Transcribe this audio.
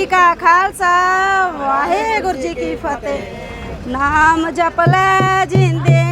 ਜੀ ਕਾ ਖਾਲਸਾ ਵਾਹਿਗੁਰੂ ਜੀ ਕੀ ਫਤਿਹ। ਨਾਮ ਜਪ ਲੈ ਜਿੰਦੇ